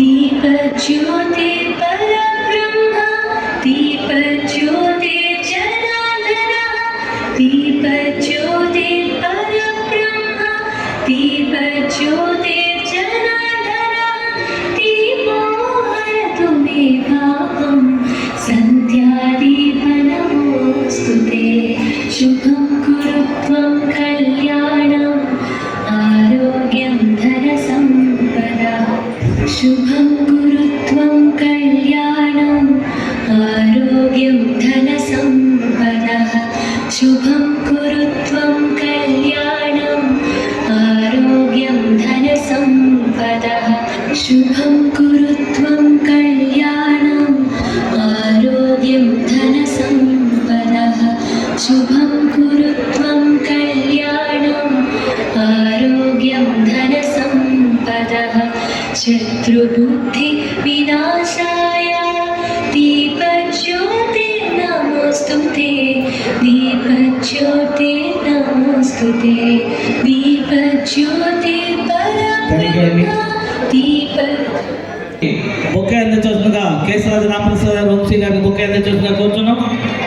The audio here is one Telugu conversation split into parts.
दीपज्योति గురుత్వం కళ్యాణం ఆరోగ్యం ధన సంపద శుభం కురుత్వం కళ్యాణం ఆరోగ్యం ధన శుభం కురుత్వం शत्रुबुद्धिविनाशाय दीपज्योते नमोऽस्तु ते दीपज्योते नमोऽस्तु ते दीपज्योते परब्रह्म दीप బొకే అందించవలసిందిగా కేశరాజు రామప్రసాద్ గారు వంశీ గారికి బొకే అందించవలసిందిగా కోరుతున్నాం ఉన్నటువంటి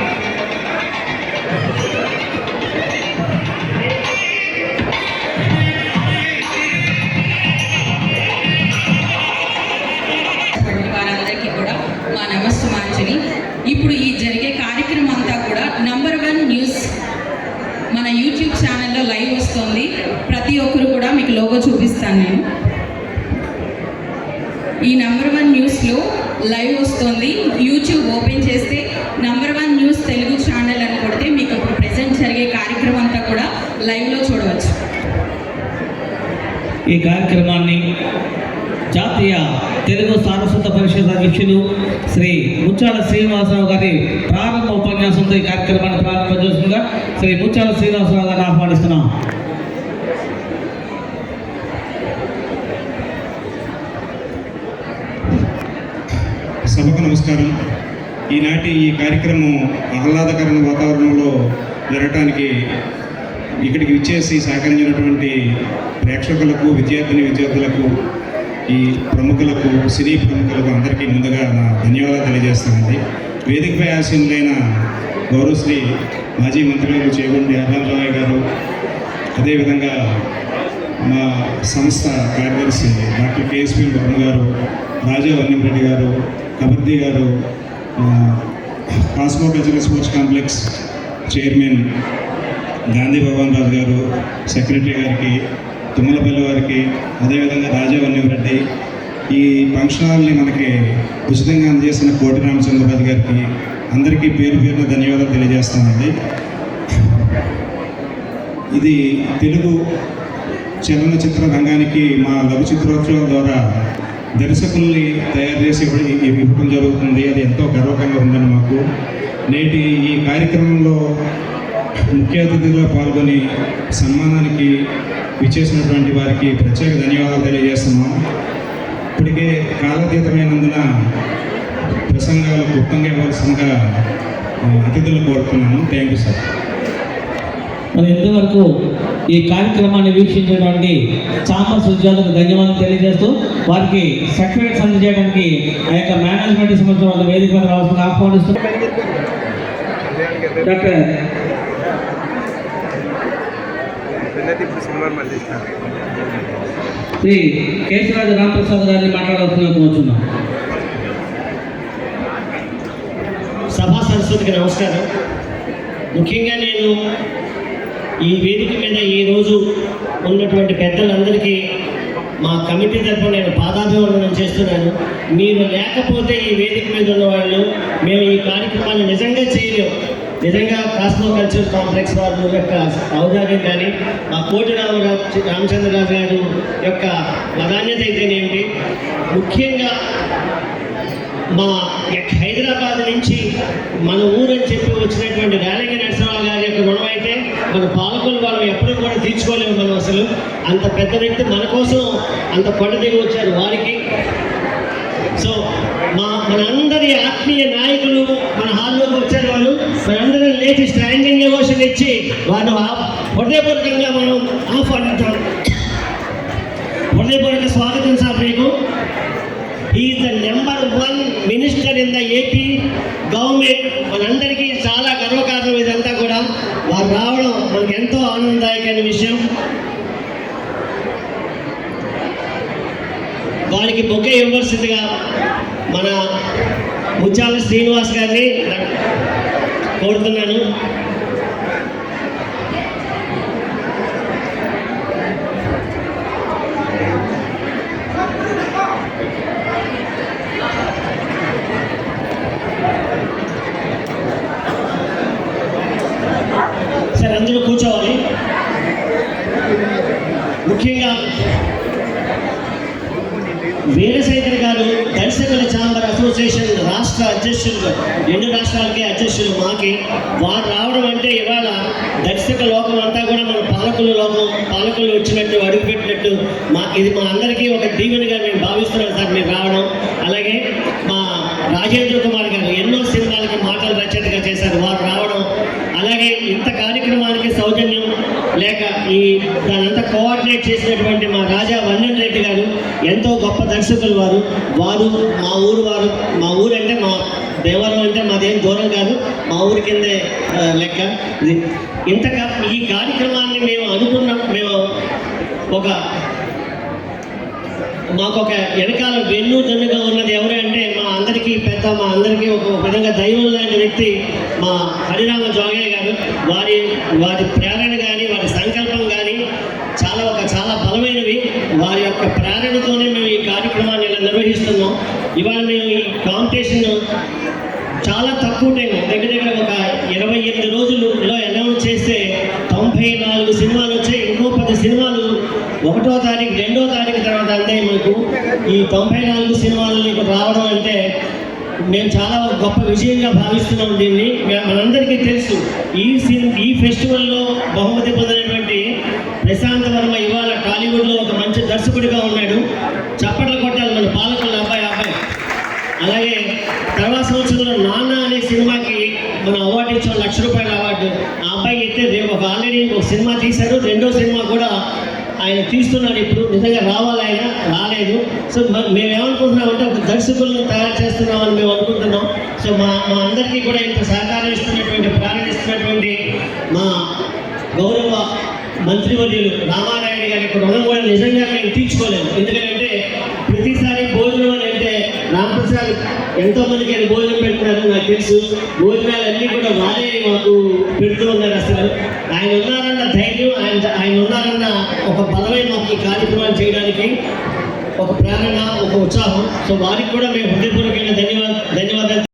మా నమస్సుమాంజలి ఇప్పుడు ఈ జరిగే కార్యక్రమం అంతా కూడా నంబర్ వన్ న్యూస్ మన యూట్యూబ్ ఛానల్లో లైవ్ వస్తుంది. ప్రతి ఒక్కరు కూడా మీకు లోగో చూపిస్తాను నేను. ఈ నంబర్ వన్ న్యూస్లో లైవ్ వస్తుంది. యూట్యూబ్ ఓపెన్ చేస్తే number one news Telugu channel అని కొడితే మీకు ఇప్పుడు ప్రజెంట్ జరిగే కార్యక్రమం అంతా కూడా లైవ్లో చూడవచ్చు. ఈ కార్యక్రమాన్ని జాతీయ తెలుగు సారస్వత పరిషత్ అధ్యక్షులు శ్రీ ముచ్చాల శ్రీనివాసరావు గారి ప్రారంభ ఉపన్యాసంతో ఈ కార్యక్రమాన్ని ప్రారంభం చేస్తుండగా శ్రీ ముచ్చాల శ్రీనివాసరావు గారిని ఆహ్వానిస్తున్నాం. సభకు నమస్కారం. ఈనాటి ఈ కార్యక్రమం ఆహ్లాదకరమైన వాతావరణంలో జరగటానికి ఇక్కడికి విచ్చేసి సహకరించినటువంటి ప్రేక్షకులకు విద్యార్థిని విద్యార్థులకు ఈ ప్రముఖులకు సినీ ప్రముఖులకు అందరికీ ముందుగా నా ధన్యవాదాలు తెలియజేస్తానండి. వేదికపై ఆశీనులైన గౌరవశ్రీ మాజీ మంత్రులు చేగుండి హర్నాథరావు గారు అదేవిధంగా మా సంస్థ కార్యదర్శి డాక్టర్ కేఎస్పి వర్మ గారు రాజా వన్యంరెడ్డి గారు కబర్దీ గారు Cosmo cultural sports complex chairman Gandhi Bhagavan Raju గారు సెక్రటరీ గారికి తుమ్మలపల్లి వారికి అదేవిధంగా రాజా రెడ్డి ఈ ఫంక్షన్ హాల్ని మనకి ఉచితంగా అందజేసిన కోటి రామచంద్రరాజు గారికి అందరికీ పేరు పేరున ధన్యవాదాలు తెలియజేస్తామండి ఇది తెలుగు చలనచిత్ర రంగానికి మా లఘు చిత్రోత్సవం ద్వారా దర్శకుల్ని తయారు చేసి ఇవ్వడం ఇవ్వడం జరుగుతుంది. అది ఎంతో గర్వకంగా ఉందని మాకు నేటి ఈ కార్యక్రమంలో ముఖ్య అతిథిగా పాల్గొని సన్మానానికి విచ్చేసినటువంటి వారికి ప్రత్యేక ధన్యవాదాలు తెలియజేస్తున్నాం. ఇప్పటికే కాలాతీతమైనందున ప్రసంగాలు క్లుప్తంగా ఇవ్వాల్సిందిగా అతిథులు కోరుతున్నాను. థ్యాంక్ యూ సార్ మరి ఇంతవరకు ఈ కార్యక్రమాన్ని వీక్షించినటువంటి చాంబర్స్ ఉద్యోగులకు ధన్యవాదాలు తెలియజేస్తూ వారికి సర్టిఫికేట్స్ అందజేయడానికి ఆ యొక్క మేనేజ్మెంట్ సంబంధించిన వాళ్ళ వేదిక రావాల్సిన ఆహ్వానిస్తూ డాక్టర్ శ్రీ కేశరాజు రామప్రసాద్ గారిని మాట్లాడాల్సిన కోరుచున్నాం. సభా సరస్వతికి నమస్కారం. ముఖ్యంగా నేను ఈ వేదిక మీద ఈరోజు ఉన్నటువంటి పెద్దలందరికీ మా కమిటీ తరఫున నేను పాదాభివందనం చేస్తున్నాను. మీరు లేకపోతే ఈ వేదిక మీద ఉన్న వాళ్ళు మేము ఈ కార్యక్రమాన్ని నిజంగా చేయలేము నిజంగా కాస్మో కల్చర్ కాంప్లెక్స్ వారి యొక్క ఔదార్యం కానీ మా కోటి రామరాజు రామచంద్రరాజు గారు యొక్క ప్రాధాన్యత అయితేనేమిటి ముఖ్యంగా మా యొక్క హైదరాబాద్ నుంచి మన ఊరని చెప్పి వచ్చినటువంటి రాలింగ నరసింహరావు గారి యొక్క రుణం అయితే మన పాలకులు వాళ్ళు ఎప్పుడూ కూడా తీర్చుకోలేము మనం అసలు. అంత పెద్ద వ్యక్తి మన కోసం అంత కొండ దిగి వచ్చారు వారికి. సో మా మనందరి ఆత్మీయ నాయకులు మన హాల్లోకి వచ్చారు వాళ్ళు. మనందరం లేచి స్టాండింగ్ ఎమోషన్ ఇచ్చి వాళ్ళు హృదయపూర్వకంగా మనం ఆహ్వానించాం. హృదయపూర్వక స్వాగతం సార్ మీకు. Is the number one minister in the AP government మనందరికీ చాలా గర్వకారణం ఇదంతా కూడా. వారు రావడం మనకు ఎంతో ఆనందదాయకమైన విషయం. వారికి బొకే ఇవ్వాల్సిందిగా మన ముత్యాల శ్రీనివాస్ గారిని కోరుతున్నాను సరే అందరూ కూర్చోవాలి ముఖ్యంగా వీరశేఖర్ గారు దర్శకుల ఛాంబర్ అసోసియేషన్ రాష్ట్ర అధ్యక్షులు రెండు రాష్ట్రాలకి అధ్యక్షులు మాకి వారు రావడం అంటే ఇవాళ దర్శక లోకం అంతా కూడా మన పాలకుల లోకం పాలకులు వచ్చినట్టు అడుగుపెట్టినట్టు మా ఇది మా అందరికీ ఒక దీవెనగా మేము భావిస్తున్నాం సార్ మీరు రావడం. అలాగే మా రాజేంద్ర కుమార్ గారు ఎన్నో సినిమాలకి మాటలు రచయితగా చేశారు వారు రావడం అలాగే ఇంత కార్యక్రమానికి సౌజన్యం లేక ఈ దానంతా కోఆర్డినేట్ చేసినటువంటి మా రాజా వన్నెన్ రెడ్డి గారు ఎంతో గొప్ప దర్శకులు వారు. వారు మా ఊరు వారు మా ఊరు అంటే మా దేవాలయం అంటే మాదేం దూరం కాదు మా ఊరి కిందే లెక్క. ఇంత ఈ కార్యక్రమాన్ని మేము అనుకున్నాం మేము ఒక మాకు ఒక వెనకాల వెన్ను జన్నుగా ఉన్నది ఎవరు అంటే మా అందరికీ పెద్ద మా అందరికీ ఒక విధంగా దైవం లాంటి వ్యక్తి మా హరిరామ జోగయ్య గారు. వారి వారి ప్రేరణ కానీ వారి సంకల్పం కానీ చాలా ఒక చాలా బలమైనవి వారి యొక్క ప్రేరణతోనే మేము ఈ కార్యక్రమాన్ని ఇలా నిర్వహిస్తున్నాం. ఇవాళ మేము ఈ కాంపిటీషన్ చాలా తక్కువ టైం దగ్గర దగ్గర ఒక ఇరవై ఎనిమిది రోజుల్లో అనౌన్స్ చేస్తే తొంభై నాలుగు సినిమాలు వచ్చాయి. ఇంకో పది సినిమాలు ఒకటో తారీఖు రెండో తారీఖు తర్వాత అంతే మీకు. ఈ తొంభై నాలుగు సినిమాలు మీకు రావడం అంటే మేము చాలా గొప్ప విజయంగా భావిస్తున్నాం దీన్ని. మనందరికీ తెలుసు ఈ సినిమా ఈ ఫెస్టివల్లో బహుమతి పొందినటువంటి ప్రశాంత్ వర్మ ఇవాళ టాలీవుడ్లో ఒక మంచి దర్శకుడిగా ఉన్నాడు. చప్పట్లు కొట్టాలి మన పాలకుల అబ్బాయి అబ్బాయి. అలాగే తర్వాత సంవత్సరంలో నాన్న అనే సినిమాకి మనం అవార్డు ఇచ్చాం లక్ష రూపాయల అవార్డు. ఆ అబ్బాయి అయితే రేపు ఒక ఆల్రెడీ ఒక సినిమా తీశారు రెండో సినిమా కూడా ఆయన తీస్తున్నాడు ఇప్పుడు. నిజంగా రావాలి ఆయన రాలేదు. సో మేమేమనుకుంటున్నామంటే మేము ఒక దర్శకులను తయారు చేస్తున్నామని మేము అనుకుంటున్నాం. సో మా మా అందరికీ కూడా ఇంత సహకారం ఇస్తున్నటువంటి ప్రారంభిస్తున్నటువంటి మా గౌరవ మంత్రివర్యులు రామారాయుడు గారి యొక్క రుణం కూడా నిజంగా మేము తీర్చుకోలేము. ఎందుకంటే ప్రతిసారి భోజనం అని అంటే రామప్రసాద్ ఎంతో మందికి ఆయన భోజనం పెడుతున్నారని నాకు తెలుసు. భోజనాలన్నీ కూడా వారే మాకు పెడుతూ ఉన్నారు అసలు. ఆయన ఉన్నారని ధైర్యం ఆయన ఆయన ఉన్నారన్న ఒక బలమే మాకు ఈ కార్యక్రమాలు చేయడానికి ఒక ప్రేరణ ఒక ఉత్సాహం. సో వారికి కూడా మేము హృదయపూర్వకంగా ధన్యవాదాలు